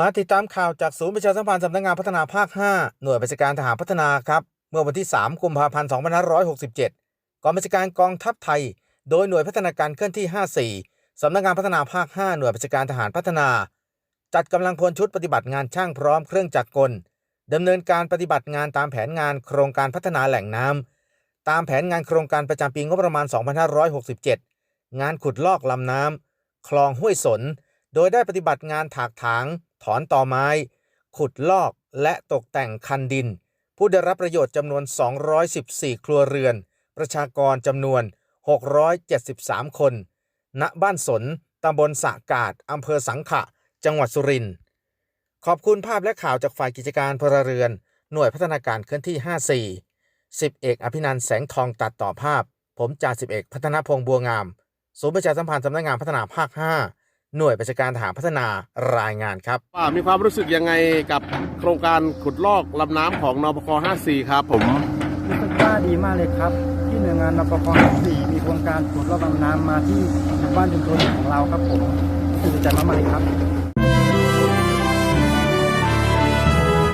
มาติดตามข่าวจากศูนย์ประชาสัมพันธ์สำนักงานพัฒนาภาค 5 หน่วยบัญชาการทหารพัฒนาครับ เมื่อวันที่ 3 กุมภาพันธ์ 2567 กองบัญชาการกองทัพไทย โดยหน่วยพัฒนาการเคลื่อนที่ 54 สำนักงานพัฒนาภาค 5 หน่วยบัญชาการทหารพัฒนา จัดกำลังพลชุดปฏิบัติงานช่างพร้อมเครื่องจักรกลดำเนินการปฏิบัติงานตามแผนงานโครงการพัฒนาแหล่งน้ำตามแผนงานโครงการประจำปีงบประมาณ 2567 งานขุดลอกลำน้ำคลองห้วยสน โดยได้ปฏิบัติงานถากถาง ถอนต่อไม้ ขุดลอกและตกแต่งคันดิน ผู้ได้รับประโยชน์จำนวน 214 ครัวเรือน ประชากรจำนวน 673 คน ณ บ้านสน ตำบลสะกาดอำเภอสังขะ จังหวัดสุรินทร์ ขอบคุณภาพและข่าวจากฝ่ายกิจการพลเรือน หน่วยพัฒนาการเคลื่อนที่ 54 10 เอกอภินันแสงทองตัดต่อภาพ ผมจ่าสิบเอกพัฒนพงษ์บัวงาม ศูนย์ประชาสัมพันธ์สำนักงานพัฒนาภาค 5 หน่วยประชาการทหารพัฒนารายงานครับว่ามีความรู้สึกยังไงกับโครงการขุดลอกลำน้ำของนปค54 ครับผมรู้สึกว่าดีมากเลยครับ ที่หน่วยงานนปภ4มีโครงการขุดระบายน้ำมาที่หมู่บ้านชุมชนของเราครับผมรู้สึกดีใจมากๆเลยครับ